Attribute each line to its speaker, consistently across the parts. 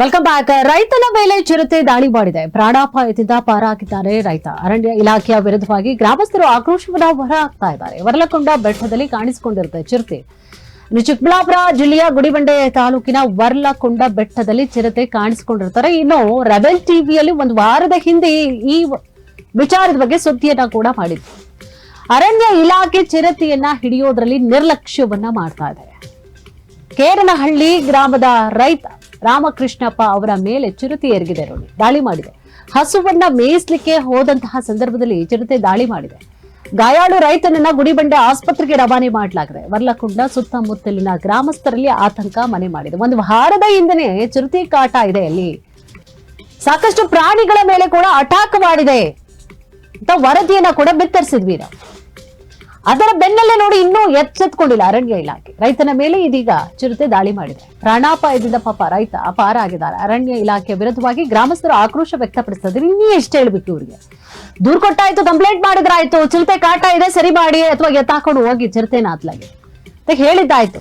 Speaker 1: Welcome back ರೈತನ ಮೇಲೆ ಚಿರತೆ ದಾಳಿ ಮಾಡಿದೆ. ಪ್ರಾಣಾಪಾಯದಿಂದ ಪಾರಾಗಿದ್ದಾರೆ ರೈತ. ಅರಣ್ಯ ಇಲಾಖೆಯ ವಿರುದ್ಧವಾಗಿ ಗ್ರಾಮಸ್ಥರು ಆಕ್ರೋಶವನ್ನ ಹೊರಹಾಕ್ತಾ ಇದ್ದಾರೆ. ವರಲಕೊಂಡ ಬೆಟ್ಟದಲ್ಲಿ ಕಾಣಿಸಿಕೊಂಡಿರುತ್ತೆ ಚಿರತೆ. ಚಿಕ್ಕಬಳ್ಳಾಪುರ ಜಿಲ್ಲೆಯ ಗುಡಿಬಂಡೆ ತಾಲೂಕಿನ ವರ್ಲಕೊಂಡ ಬೆಟ್ಟದಲ್ಲಿ ಚಿರತೆ ಕಾಣಿಸಿಕೊಂಡಿರ್ತಾರೆ. ಇನ್ನು ರೆಬೆಲ್ ಟಿವಿಯಲ್ಲಿ ಒಂದು ವಾರದ ಹಿಂದೆ ಈ ವಿಚಾರದ ಬಗ್ಗೆ ಸುದ್ದಿಯನ್ನ ಕೂಡ ಮಾಡಿದ್ರು. ಅರಣ್ಯ ಇಲಾಖೆ ಚಿರತೆಯನ್ನ ಹಿಡಿಯೋದ್ರಲ್ಲಿ ನಿರ್ಲಕ್ಷ್ಯವನ್ನ ಮಾಡ್ತಾ ಇದೆ. ಕೇರನಹಳ್ಳಿ ಗ್ರಾಮದ ರೈತ ರಾಮಕೃಷ್ಣಪ್ಪ ಅವರ ಮೇಲೆ ಚಿರತೆ ಎರಗಿದೆ ನೋಡಿ, ದಾಳಿ ಮಾಡಿದೆ. ಹಸುವನ್ನ ಮೇಯಿಸ್ಲಿಕ್ಕೆ ಹೋದಂತಹ ಸಂದರ್ಭದಲ್ಲಿ ಚಿರತೆ ದಾಳಿ ಮಾಡಿದೆ. ಗಾಯಾಳು ರೈತನನ್ನ ಗುಡಿಬಂಡೆ ಆಸ್ಪತ್ರೆಗೆ ರವಾನೆ ಮಾಡಲಾಗಿದೆ. ವರ್ಲಕುಂಡ ಸುತ್ತಮುತ್ತಲಿನ ಗ್ರಾಮಸ್ಥರಲ್ಲಿ ಆತಂಕ ಮನೆ ಮಾಡಿದೆ. ಒಂದು ವಾರದ ಹಿಂದೆನೆ ಚಿರತೆ ಕಾಟ ಇದೆ ಅಲ್ಲಿ. ಸಾಕಷ್ಟು ಪ್ರಾಣಿಗಳ ಮೇಲೆ ಕೂಡ ಅಟ್ಯಾಕ್ ಮಾಡಿದೆ ಅಂತ ವರದಿಯನ್ನ ಕೂಡ ಬಿತ್ತರಿಸಿದ್ವಿ ನಾವು. ಅದರ ಬೆನ್ನಲ್ಲೇ ನೋಡಿ ಇನ್ನೂ ಎಚ್ಚೆತ್ಕೊಂಡಿಲ್ಲ ಅರಣ್ಯ ಇಲಾಖೆ. ರೈತನ ಮೇಲೆ ಇದೀಗ ಚಿರತೆ ದಾಳಿ ಮಾಡಿದೆ. ಪ್ರಾಣಾಪಾಯದಿಂದ ಪಾಪ ರೈತ ಅಪಾರ ಆಗಿದ್ದಾರೆ. ಅರಣ್ಯ ಇಲಾಖೆ ವಿರುದ್ಧವಾಗಿ ಗ್ರಾಮಸ್ಥರು ಆಕ್ರೋಶ ವ್ಯಕ್ತಪಡಿಸಿದ್ರೆ ಇನ್ನೂ ಎಷ್ಟು ಹೇಳ್ಬಿಟ್ಟು ಇವರಿಗೆ. ದೂರ್ ಕೊಟ್ಟಾಯ್ತು ಕಂಪ್ಲೇಂಟ್ ಮಾಡಿದ್ರಾಯ್ತು, ಚಿರತೆ ಕಾಟ ಇದೆ, ಸರಿ ಮಾಡಿ ಅಥವಾ ಎತ್ತಾಕೊಂಡು ಹೋಗಿ ಚಿರತೆನ ನಾತ್ಲಾಗಿ ಹೇಳಿದ್ದಾಯ್ತು.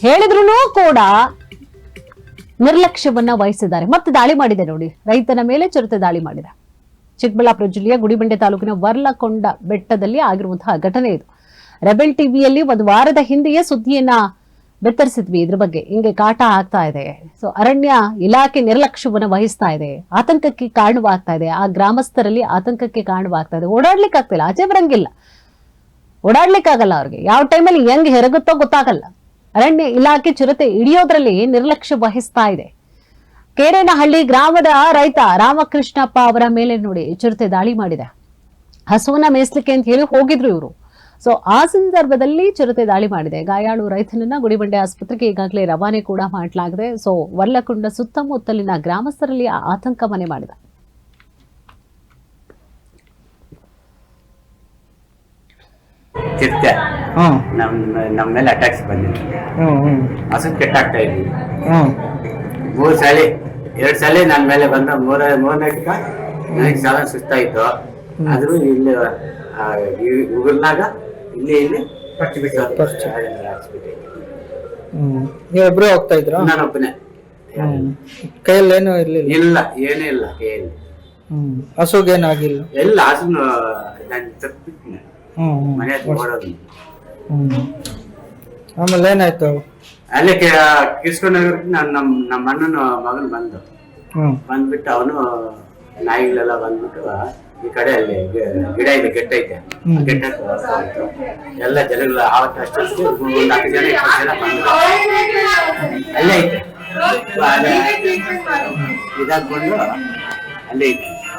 Speaker 1: ಹೇಳಿದ್ರು ಕೂಡ ನಿರ್ಲಕ್ಷ್ಯವನ್ನ ವಹಿಸಿದ್ದಾರೆ. ಮತ್ತೆ ದಾಳಿ ಮಾಡಿದೆ ನೋಡಿ. ರೈತನ ಮೇಲೆ ಚಿರತೆ ದಾಳಿ ಮಾಡಿದೆ. ಚಿಕ್ಕಬಳ್ಳಾಪುರ ಜಿಲ್ಲೆಯ ಗುಡಿಬಂಡೆ ತಾಲೂಕಿನ ವರ್ಲಕೊಂಡ ಬೆಟ್ಟದಲ್ಲಿ ಆಗಿರುವಂತಹ ಘಟನೆ ಇದು. ರೆಬೆಲ್ ಟಿವಿಯಲ್ಲಿ ಒಂದು ವಾರದ ಹಿಂದೆಯೇ ಸುದ್ದಿಯನ್ನ ಬೆತ್ತರಿಸಿದ್ವಿ ಇದ್ರ ಬಗ್ಗೆ. ಹಿಂಗೆ ಕಾಟ ಆಗ್ತಾ ಇದೆ. ಸೊ ಅರಣ್ಯ ಇಲಾಖೆ ನಿರ್ಲಕ್ಷ್ಯವನ್ನು ವಹಿಸ್ತಾ ಇದೆ. ಆತಂಕಕ್ಕೆ ಕಾರಣವಾಗ್ತಾ ಇದೆ. ಆ ಗ್ರಾಮಸ್ಥರಲ್ಲಿ ಆತಂಕಕ್ಕೆ ಕಾರಣವಾಗ್ತಾ ಇದೆ. ಓಡಾಡ್ಲಿಕ್ಕೆ ಆಗ್ತಿಲ್ಲ. ಆಚೆ ಬರಂಗಿಲ್ಲ. ಓಡಾಡ್ಲಿಕ್ಕಾಗಲ್ಲ ಅವ್ರಿಗೆ. ಯಾವ ಟೈಮಲ್ಲಿ ಹೆಂಗ್ ಹೆರಗುತ್ತೋ ಗೊತ್ತಾಗಲ್ಲ. ಅರಣ್ಯ ಇಲಾಖೆ ಚಿರತೆ ಹಿಡಿಯೋದ್ರಲ್ಲಿ ನಿರ್ಲಕ್ಷ್ಯ ವಹಿಸ್ತಾ ಇದೆ. ಕೇರೇನಹಳ್ಳಿ ಗ್ರಾಮದ ರೈತ ರಾಮಕೃಷ್ಣಪ್ಪ ಅವರ ಮೇಲೆ ನೋಡಿ ಚಿರತೆ ದಾಳಿ ಮಾಡಿದೆ. ಹಸುವನ್ನ ಮೇಯಿಸ್ಲಿಕ್ಕೆ ಅಂತ ಹೇಳಿ ಹೋಗಿದ್ರು ಇವರು. ಸೊ ಆ ಸಂದರ್ಭದಲ್ಲಿ ಚಿರತೆ ದಾಳಿ ಮಾಡಿದೆ. ಗಾಯಾಳು ರೈತನನ್ನ ಗುಡಿಬಂಡೆ ಆಸ್ಪತ್ರೆಗೆ ಈಗಾಗಲೇ ರವಾನೆ ಕೂಡ ಮಾಡಲಾಗಿದೆ. ಸೊ ವರ್ಲಕುಂಡ ಸುತ್ತಮುತ್ತಲಿನ ಗ್ರಾಮಸ್ಥರಲ್ಲಿ ಆ ಆತಂಕ ಮನೆ ಮಾಡಿದೆ.
Speaker 2: ಚಿರತೆ ನಮ್ಮ ನಮ್ಮ ಮೇಲೆ ಅಟ್ಯಾಕ್ಸ್ ಬಂದಿದೆ ಹಸು ಕೆಟ್ಟಾಗ್ತಾ ಇದ್ವಿ
Speaker 3: ಹ್ಮ್
Speaker 2: ಮೂರು ಸಲ ಎರಡು ಸಲ ನನ್ನ ಮೇಲೆ ಬಂದ ಮೂರ ಮೂರನೇ ನನಗೆ ಸಾಲ ಸುಸ್ತಾಯಿತು. ಆದ್ರೂ ಇಲ್ಲಿ ಉಗುರ್ನಾಗ ಇಲ್ಲಿ ಇಲ್ಲಿ
Speaker 3: ಹಚ್ಚಿಬಿಟ್ಟು ನೀವಿಬ್ರು ಹೋಗ್ತಾ ಇದ್ರು?
Speaker 2: ನಾನೊಬ್ಬನೇ
Speaker 3: ಹ್ಮ್. ಕೈಯಲ್ಲಿ ಏನು ಇರ್ಲಿಲ್ಲ?
Speaker 2: ಇಲ್ಲ ಏನೂ ಇಲ್ಲ ಕೈಯಲ್ಲಿ.
Speaker 3: ಹ್ಮ್. ಹಸುಗೇನಾಗಿಲ್ಲ
Speaker 2: ಎಲ್ಲ ಹಸು ನಾನು ತಪ್ಪಿಟ್ಟಿನಿ ಮನೆ ಹತ್ರ ಓಡೋದು.
Speaker 3: ಹ್ಮ್. ಆಮೇಲೆ ಏನಾಯ್ತು?
Speaker 2: ಅಲ್ಲೇ ಕಿಸ್ಕೊಂಡೋಗಿ ನಾನು ನಮ್ಮ ನಮ್ಮ ಅಣ್ಣನ ಮಗನ್ ಬಂದು.
Speaker 3: ಹ್ಮ್.
Speaker 2: ಬಂದ್ಬಿಟ್ಟು ಅವನು ನಾಯಿಗಳೆಲ್ಲ ಬಂದ್ಬಿಟ್ಟು ಈ ಕಡೆ ಅಲ್ಲಿ ಗಿಡ ಇದೆ ಗೆಟ್ಟ ಐತೆ. ಎಲ್ಲ ಜನಗಳು ಆವತ್ತು ಅಷ್ಟು ಒಂದು ನಾಲ್ಕು ಜನ ಇಪ್ಪತ್ತು ಜನ ಬಂದ್ರು. ಅಲ್ಲೇ ಐತೆ. ಇದಾಕೊಂಡು ಅಲ್ಲೇ ಐತೆ